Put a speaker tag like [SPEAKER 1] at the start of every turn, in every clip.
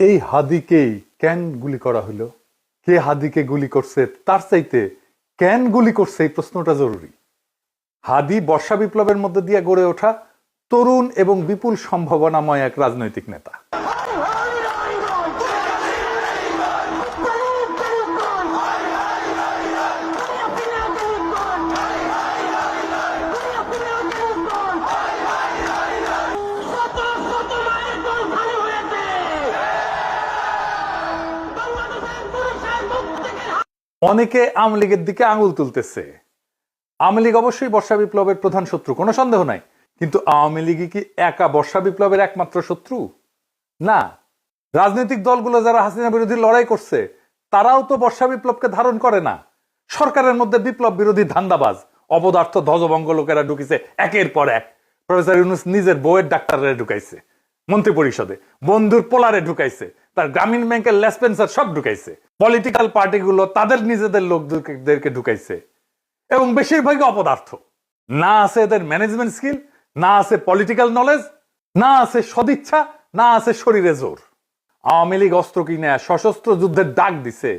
[SPEAKER 1] এই হাদিকেই ক্যান গুলি করা হলো কে হাদিকে গুলি করছে? তার চাইতে ক্যান গুলি করছে? এই প্রশ্নটা জরুরি। হাদি বর্ষা বিপ্লবের মধ্যে দিয়ে গড়ে ওঠা তরুণ এবং বিপুল সম্ভাবনাময় এক রাজনৈতিক নেতা। অনেকে আওয়ামী লীগের দিকে আঙুল তুলতেছে। আওয়ামী লীগ অবশ্যই বর্ষা বিপ্লবের প্রধান শত্রু, কোনো সন্দেহ নাই। কিন্তু আওয়ামী লীগই কি একা বর্ষা বিপ্লবের একমাত্র শত্রু? না। রাজনৈতিক দলগুলো যারা হাসিনা বিরোধী লড়াই করছে, তারাও তো বর্ষা বিপ্লবকে ধারণ করে না। সরকারের মধ্যে বিপ্লব বিরোধী ধান্দাবাজ, অবদার্থ ধ্বজভঙ্গ লোকেরা ঢুকিছে একের পর এক। প্রফেসর ইউনুস নিজের বউয়ের ডাক্তাররা ঢুকাইছে মন্ত্রী পরিষদে বন্ধুর পোলারে ঢুকাইছে, তার গ্রামীণ ব্যাংকের লেসপেন্সার সব ঢুকাইছে। পলিটিক্যাল পার্টিগুলো তাদের নিজেদের লোকদেরকে ঢুকাইছে। এবং বেশিরভাগই অপদার্থ। না আছে এদের ম্যানেজমেন্ট স্কিল না আছে পলিটিক্যাল নলেজ না আছে সদিচ্ছা না আছে শরীরে জোর। আওয়ামী লীগ অস্ত্র কিনে সশস্ত্র যুদ্ধের ডাক দিছে।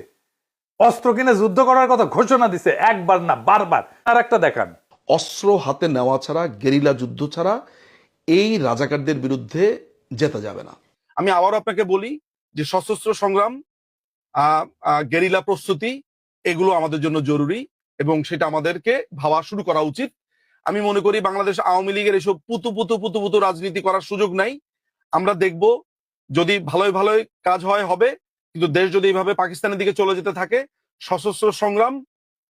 [SPEAKER 1] অস্ত্র কিনে যুদ্ধ করার কথা ঘোষণা দিছে একবার না বারবার। আর একটা দেখান।
[SPEAKER 2] অস্ত্র হাতে নেওয়া ছাড়া গেরিলা যুদ্ধ ছাড়া এই রাজাকারদের বিরুদ্ধে জেতা যাবে না।
[SPEAKER 3] আমি আবারও আপনাকে বলি যে সশস্ত্র সংগ্রাম গেরিলা প্রস্তুতি, এগুলো আমাদের জন্য জরুরি এবং সেটা আমাদেরকে ভাবা শুরু করা উচিত। আমি মনে করি বাংলাদেশ আওয়ামী লীগের এসব পুতু পুতু পুতু পুতু রাজনীতি করার সুযোগ নাই। আমরা দেখব যদি ভালোই ভালোই কাজ হয়, হবে। কিন্তু দেশ যদি এইভাবে পাকিস্তানের দিকে চলে যেতে থাকে, সশস্ত্র সংগ্রাম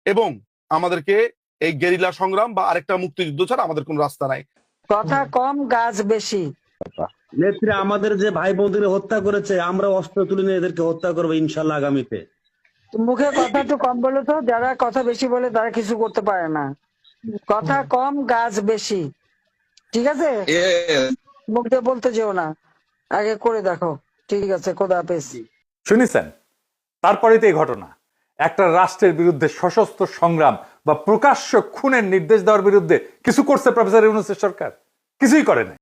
[SPEAKER 3] এবং আমাদেরকে এই গেরিলা সংগ্রাম বা আরেকটা মুক্তিযুদ্ধ ছাড়া আমাদের কোনো রাস্তা নাই।
[SPEAKER 4] কথা কম, গাছ বেশি।
[SPEAKER 5] নেত্রী আমাদের যে ভাই বোনদের হত্যা করেছে আমরা অস্ত্র তুলে নিয়ে এদেরকে হত্যা করব ইনশাল্লাহ আগামীতে।
[SPEAKER 4] মুখে কথা একটু কম বলে তো যারা কথা বেশি বলে তারা কিছু করতে পারে না। কথা কম গাছ বেশি। ঠিক আছে? মুখ দিয়ে বলতে যেও না। আগে করে দেখো। ঠিক আছে খোদা হাফেজ।
[SPEAKER 1] শুনেছেন? তারপরে তো এই ঘটনা। একটা রাষ্ট্রের বিরুদ্ধে সশস্ত্র সংগ্রাম বা প্রকাশ্য খুনের নির্দেশ দেওয়ার বিরুদ্ধে কিছু করছে প্রফেসর ইউনুসের সরকার? কিছুই করে নাই।